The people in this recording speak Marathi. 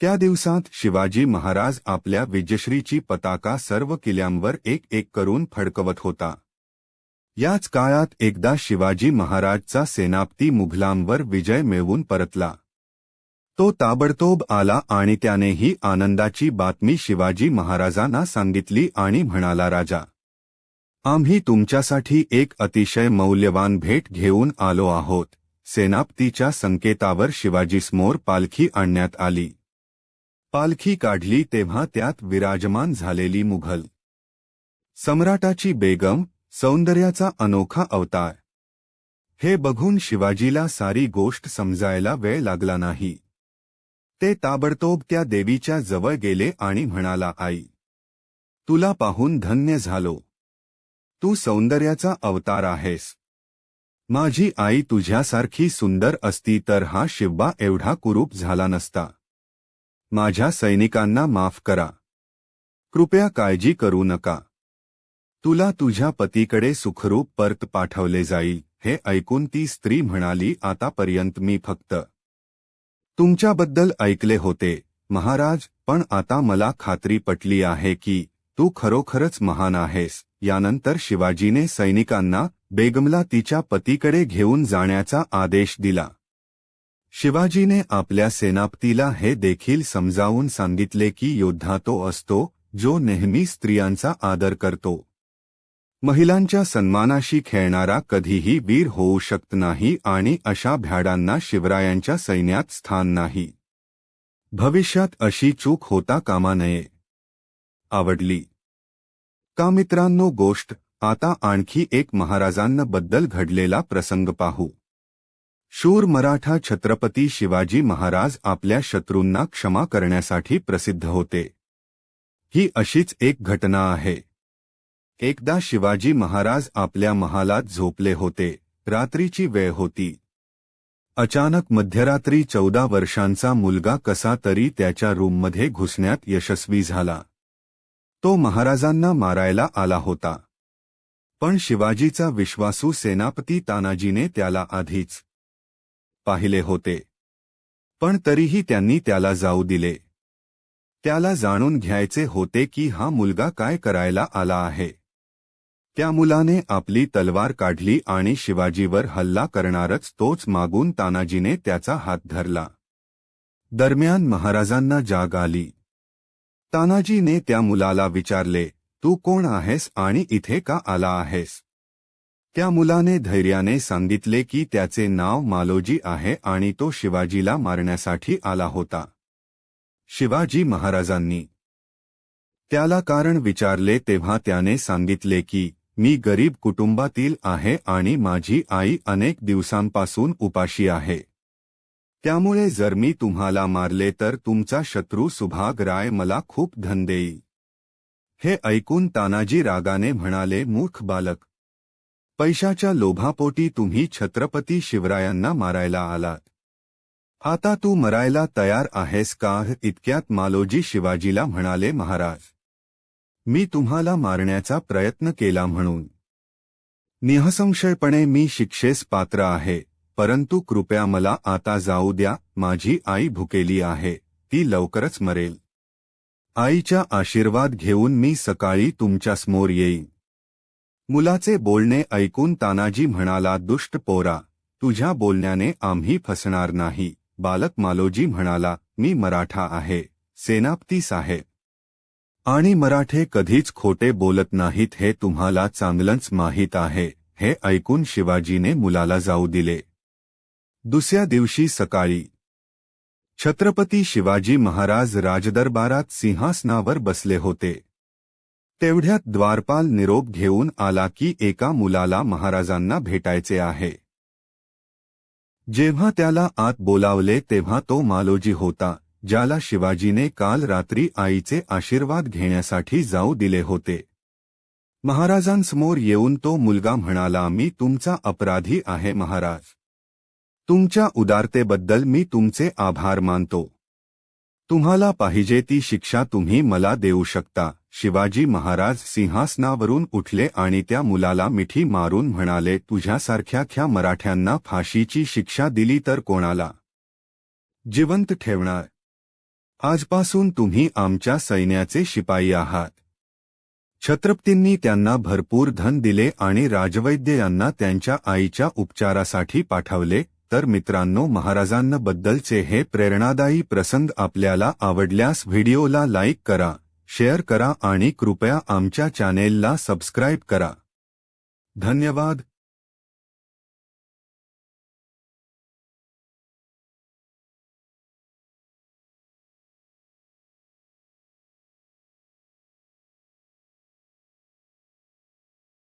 त्या दिवसात शिवाजी महाराज आपल्या विजयश्रीची पताका सर्व किल्ल्यांवर एक एक करून फडकवत होता. याच काळात एकदा शिवाजी महाराजचा सेनापती मुघलांवर विजय मिळवून परतला. तो ताबडतोब आला आणि त्याने ही आनंदाची बातमी शिवाजी महाराजांना सांगितली आणि म्हणाला राजा आम्ही तुमच्यासाठी एक अतिशय मौल्यवान भेट घेऊन आलो आहोत. सेनापतीच्या संकेतावर शिवाजीसमोर पालखी आणण्यात आली. पालखी काढली तेव्हा त्यात विराजमान झालेली मुघल सम्राटाची बेगम सौंदर्याचा अनोखा अवतार. हे बघून शिवाजीला सारी गोष्ट समजायला वेळ लागला नाही. ते ताबडतोब त्या देवीच्या जवळ गेले आणि म्हणाला आई तुला पाहून धन्य झालो. तू सौंदर्याचा अवतार आहेस. माझी आई तुझ्यासारखी सुंदर असती तर हा शिवबा एवढा कुरूप झाला नसता. माझ्या सैनिकांना माफ करा. कृपया काळजी करू नका. तुला तुझ्या पतीकडे सुखरूप परत पाठवले जाईल हे ऐकून ती स्त्री म्हणाली आतापर्यंत मी फक्त तुमच्याबद्दल ऐकले होते. महाराज पण आता मला खात्री पटली आहे की तू खरोखरच महान आहेस. यानंतर शिवाजीने सैनिकांना बेगमला तिच्या पतीकडे घेऊन जाण्याचा आदेश दिला. शिवाजीने आपल्या सेनापतीला हे देखील समजावून सांगितले की योद्धा तो असतो जो नेहमी स्त्रियांचा आदर करतो. महिलांच्या सन्मानाशी खेळणारा कधीही वीर होऊ शकत नाही आणि अशा भ्याडांना शिवरायांच्या सैन्यात स्थान नाही. भविष्यात अशी चूक होता कामा नये. आवडली. का मित्रांनो गोष्ट आता आणखी एक महाराजांबद्दल घडलेला प्रसंग पाहू. शूर मराठा छत्रपती शिवाजी महाराज आपल्या शत्रूंना क्षमा करण्यासाठी प्रसिद्ध होते. ही अशीच एक घटना आहे. एकदा शिवाजी महाराज आपल्या महालात झोपले होते. रात्रीची वेळ होती. अचानक मध्यरात्री चौदा वर्षांचा मुलगा कसा तरी त्याच्या रूममध्ये घुसण्यात यशस्वी झाला. तो महाराजांना मारायला आला होता. पण शिवाजीचा विश्वासू सेनापती तानाजीने त्याला आधीच पाहिले होते. पण तरीही त्यांनी त्याला जाऊ दिले. त्याला जाणून घ्यायचे होते की हा मुलगा काय करायला आला आहे. त्या मुलाने आपली तलवार काढली आणि शिवाजीवर हल्ला करणारच तोच मागून तानाजीने त्याचा हात धरला. दरम्यान महाराजांना जाग आली. तानाजीने त्या मुलाला विचारले तू कोण आहेस आणि इथे का आला आहेस? त्या मुलाने धैर्याने सांगितले की त्याचे नाव मालोजी आहे आणि तो शिवाजीला मारण्यासाठी आला होता. शिवाजी महाराजांनी त्याला कारण विचारले तेव्हा त्याने सांगितले की मी गरीब कुटुंबातील आहे आणि माझी आई अनेक दिवसांपासून उपाशी आहे. त्यामुळे जर मी तुम्हाला मारले तर तुमचा शत्रू सुभाग राय मला खूप धन देई हे ऐकून तानाजी रागाने म्हणाले मूर्ख बालक पैशाच्या लोभापोटी तुम्ही छत्रपती शिवरायांना मारायला आलात. आता तू मरायला तयार आहेस का? इतक्यात मालोजी शिवाजीला म्हणाले महाराज मी तुम्हाला मारण्याचा प्रयत्न केला म्हणून. निहसंशयपणे मी शिक्षेस पात्र आहे परंतु कृपया मला आता जाऊ द्या. माझी आई भुकेली आहे ती लवकरच मरेल. आईच्या आशीर्वाद घेऊन मी सकाळी तुमच्यासमोर येईन. मुलाचे बोलणे ऐकून तानाजी म्हणाला दुष्ट पोरा तुझ्या बोलण्याने आम्ही फसणार नाही. बालक मालोजी म्हणाला मी मराठा आहे सेनापती साहेब. आणि मराठे कधीच खोटे बोलत नाहीत हे तुम्हाला चांगलंच माहीत आहे हे ऐकून शिवाजीने मुलाला जाऊ दिले. दुसऱ्या दिवशी सकाळी छत्रपती शिवाजी महाराज राजदरबारात सिंहासनावर बसले होते. तेवढ्यात द्वारपाल निरोप घेऊन आला की एका मुलाला महाराजांना भेटायचे आहे. जेव्हा त्याला आत बोलावले तेव्हा तो मालोजी होता ज्याला शिवाजीने काल रात्री आईचे आशीर्वाद घेण्यासाठी जाऊ दिले होते. महाराजांसमोर येऊन तो मुलगा म्हणाला मी तुमचा अपराधी आहे महाराज. तुमच्या उदारतेबद्दल मी तुमचे आभार मानतो. तुम्हाला पाहिजे ती शिक्षा तुम्ही मला देऊ शकता. शिवाजी महाराज सिंहासनावरून उठले आणि त्या मुलाला मिठी मारून म्हणाले तुझ्यासारख्या ख्या मराठ्यांना फाशीची शिक्षा दिली तर कोणाला जिवंत ठेवणार? आजपासून तुम्ही आमच्या सैन्याचे शिपाई आहात. छत्रपतींनी त्यांना भरपूर धन दिले आणि राजवैद्य यांना त्यांच्या आईच्या उपचारासाठी पाठवले. तर मित्रांनो महाराजांबद्दलचे हे प्रेरणादायी प्रसंग आपल्याला आवडल्यास व्हिडिओला लाईक करा शेअर करा आणि कृपया आमच्या चॅनेलला सबस्क्राईब करा. धन्यवाद.